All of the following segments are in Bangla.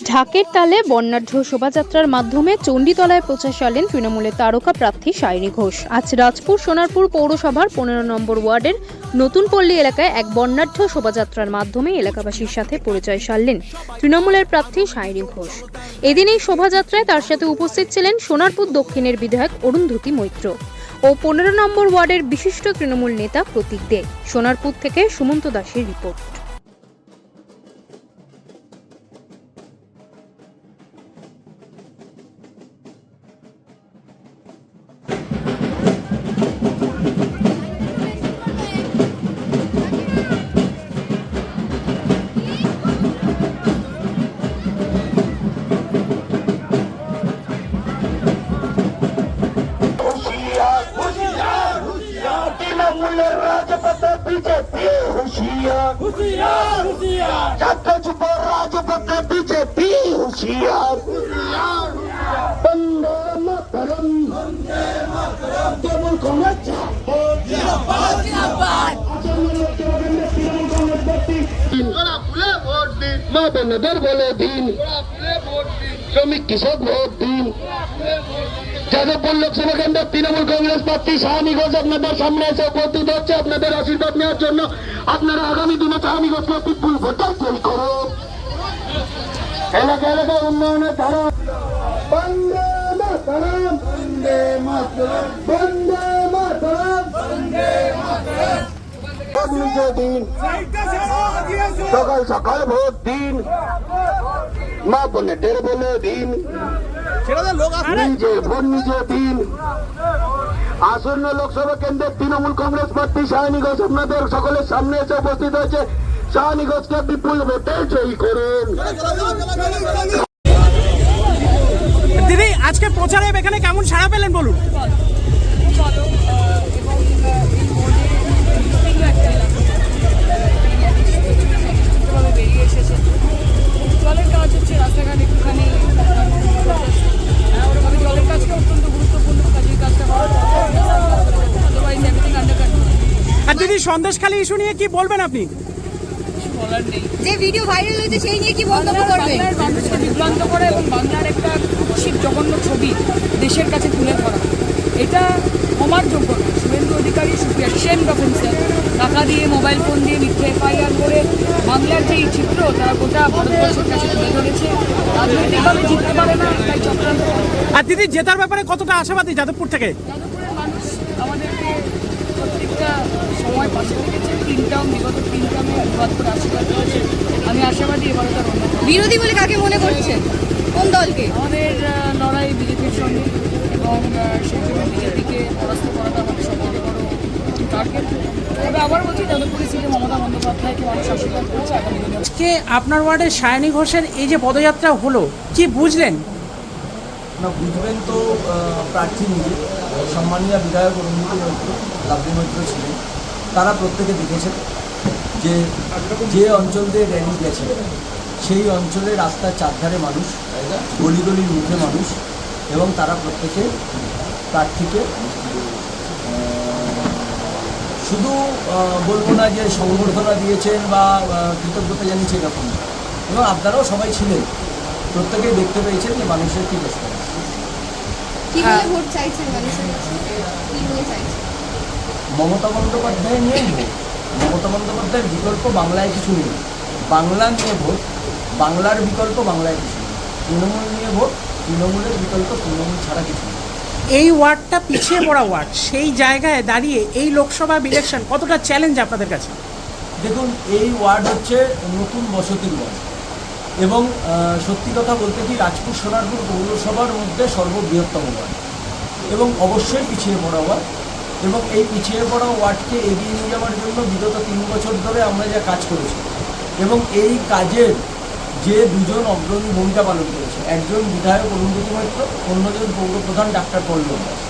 ঢাকের তালে বর্ণাঢ্য শোভাযাত্রার মাধ্যমে চণ্ডীতলায় প্রচার সারলেন তৃণমূলের তারকা প্রার্থী সায়নী ঘোষ। আজ রাজপুর সোনারপুর পৌরসভার পনেরো নম্বর ওয়ার্ডের নতুন পল্লী এলাকায় এক বর্ণাঢ্য শোভাযাত্রার মাধ্যমে এলাকাবাসীর সাথে পরিচয় সারলেন তৃণমূলের প্রার্থী সায়নী ঘোষ। এদিন এই শোভাযাত্রায় তার সাথে উপস্থিত ছিলেন সোনারপুর দক্ষিণের বিধায়ক অরুন্ধতী মৈত্র ও পনেরো নম্বর ওয়ার্ডের বিশিষ্ট তৃণমূল নেতা প্রতীক দে। সোনারপুর থেকে সুমন্ত দাসের রিপোর্ট। তৃণমূলের রাজপথে বিজেপি। হুশিয়ার। হুঁশিয়ার হুঁশিয়ার। ছাত্র যুব রাজপথে বিজেপি। হুশিয়ার। বন্দে মাতরম। তৃণমূল কংগ্রেস। জিন্দাবাদ জিন্দাবাদ। মা বোনদের বলে দিন। শ্রমিক কৃষক ভোট দিন। যাদবপুর লোকসভা কেন্দ্রের তৃণমূল কংগ্রেস প্রার্থী সাহানি ঘোষ আপনাদের সামনে এসে উপস্থিত হচ্ছে। আপনাদের আশীর্বাদ নেওয়ার জন্য আপনারা আগামী দিনে সাহানি ঘোষকে ফুল ভোটার জয় করুন। এলাকা এলাকা উন্নয়নের ধারা। বন্দে মাতরম। বন্দে মাতরম। বন্দে মাতরম। বন্দে মাতরম। দিন। সকাল সকাল ভোট দিন। মা বোনেদের বলে দিন। নিজে ভোট নিজে দিন আসন্ন লোকসভা কেন্দ্রের তৃণমূল কংগ্রেস প্রার্থী শাহানি ঘোষ আপনাদের সকলের সামনে এসে উপস্থিত হয়েছে। শাহানি ঘোষকে বিপুল ভোটে জয়ী করুন। দিদি আজকে প্রচারে এখানে কেমন সাড়া পেলেন বলুন? সন্দেশখালী ইস্যু নিয়ে কি বলবেন আপনি? বলার নেই। যে ভিডিও ভাইরাল হয়েছে সেই নিয়ে কি বাংলার করবেন বাংলার মানুষকে বিভ্রান্ত করা এবং বাংলার একটা কুৎসিত জঘন্য ছবি দেশের কাছে তুলে ধরা। এটা ক্ষমার যোগ্য Suvendu Adhikari send off himself টাকা দিয়ে মোবাইল ফোন দিয়ে মিথ্যে এফআইআর করে বাংলার যে এই চিত্র তারা গোটা ভারতবর্ষের কাছে তুলে ধরেছে। রাজনৈতিকভাবে জিততে পারে না তাই চক্রান্ত আর দিদি জেতার ব্যাপারে কতটা আশাবাদী যাদবপুর থেকে? যাদবপুরের মানুষ আমাদেরকে প্রত্যেকটা সময় পাশে থেকেছে তিনটাও বিগত তিনটামে বিবাদ করে আশীর্বাদ করেছে আমি আশাবাদী এবারও তার অন্য বিরোধী বলে কাকে মনে করছেন? কোন দলকে? আমাদের লড়াই বিজেপির সঙ্গে এবং সেই জন্য বিজেপিকে পরাস্ত করাটা আমাদের সবথেকে বড় টার্গেট তবে আবার বলছি যাদবপুরের সিটে মমতা বন্দ্যোপাধ্যায়কে মানুষ আশীর্বাদ করেছে আগামী দিনে আপনার ওয়ার্ডের সায়নী ঘোষের এই যে পদযাত্রা হলো কি বুঝলেন? না বুঝবেন তো প্রার্থী নিজে সম্মানীয় বিধায়ক অরুণমুখী মৈত্র লাভলি মৈত্র ছিলেন। তারা প্রত্যেকে দেখেছেন যে যে অঞ্চল দিয়ে র্যালি গেছে, সেই অঞ্চলে রাস্তার চারধারে মানুষ গলি গলির মুখে মানুষ এবং তারা প্রত্যেকে প্রার্থীকে শুধু বলব না যে সংবর্ধনা দিয়েছেন বা কৃতজ্ঞতা জানিয়েছে এরকম এবং আপনারাও সবাই ছিলেন। প্রত্যেকেই দেখতে পেয়েছেন যে মানুষের কী রেসপন্স কি ভোট চাইছেন মানুষের কাছে? কি বলে চাইছেন? মমতা বন্দ্যোপাধ্যায় নিয়ে ভোট। মমতা বন্দ্যোপাধ্যায়ের বিকল্প বাংলায় কিছু নেই। বাংলা নিয়ে ভোট বাংলার বিকল্প বাংলায় কিছু নেই। তৃণমূল নিয়ে ভোট তৃণমূলের বিকল্প তৃণমূল ছাড়া কিছু নেই। এই ওয়ার্ডটা পিছিয়ে পড়া ওয়ার্ড সেই জায়গায় দাঁড়িয়ে এই লোকসভা ইলেকশন কতটা চ্যালেঞ্জ আপনাদের কাছে? দেখুন এই ওয়ার্ড হচ্ছে নতুন বসতির ওয়ার্ড। এবং সত্যি কথা বলতে কি রাজপুর, সোনারপুর পৌরসভার মধ্যে সর্ববৃহত্তম ওয়ার্ড। এবং অবশ্যই পিছিয়ে পড়া ওয়ার্ড। এবং এই পিছিয়ে পড়া ওয়ার্ডকে এগিয়ে নিয়ে যাওয়ার জন্য বিগত তিন বছর ধরে আমরা যা কাজ করেছি, এবং এই কাজের যে দুজন অগ্রণী ভূমিকা পালন করেছে, একজন বিধায়ক অরুন্ধতী মৈত্র অন্যজন পৌরপ্রধান ডাক্তার পল্লব দাস।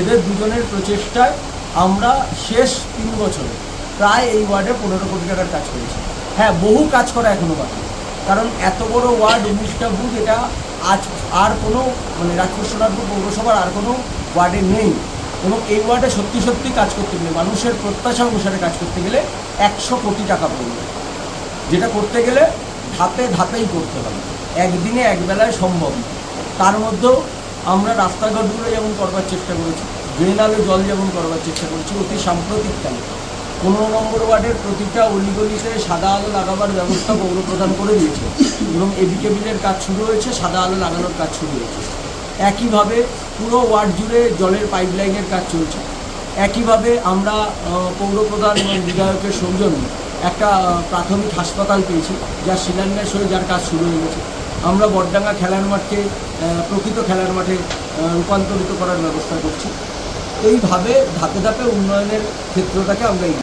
এদের দুজনের প্রচেষ্টায় আমরা শেষ তিন বছরে প্রায় এই ওয়ার্ডে পনেরো কোটি টাকার কাজ করেছি। হ্যাঁ বহু কাজ করা এখনও বাকি। কারণ এত বড় ওয়ার্ড উনিশটা বুথ এটা আজ আর কোনো মানে সোনারপুর পৌরসভার আর কোনো ওয়ার্ডে নেই। এবং এই ওয়ার্ডে সত্যি সত্যি কাজ করতে গেলে, মানুষের প্রত্যাশা অনুসারে কাজ করতে গেলে একশো কোটি টাকা পড়বে। যেটা করতে গেলে ধাপে ধাপেই করতে হবে। একদিনে একবেলায় সম্ভব। তার মধ্যেও আমরা রাস্তাঘাটগুলো যেমন করবার চেষ্টা করেছি ড্রেন আলো জল যেমন করবার চেষ্টা করেছি, অতি সাম্প্রতিককালে। পনেরো নম্বর ওয়ার্ডের প্রতিটা অলিগলিতে সাদা আলো লাগাবার ব্যবস্থা পৌর প্রদান করে দিয়েছে এবং এদিকে বিলের কাজ শুরু হয়েছে, সাদা আলো লাগানোর কাজ শুরু হয়েছে। একইভাবে পুরো ওয়ার্ড জুড়ে জলের পাইপলাইনের কাজ চলছে। একইভাবে আমরা পৌর প্রধান বিধায়কের সৌজন্যে একটা প্রাথমিক হাসপাতাল পেয়েছি, যার শিলান্যাস হয়ে যার কাজ শুরু হয়ে গেছে। আমরা বডডাঙ্গা খেলার মাঠকে প্রকৃত খেলার মাঠে রূপান্তরিত করার ব্যবস্থা করছি। এইভাবে ধাপে ধাপে উন্নয়নের ক্ষেত্রটাকে আমরা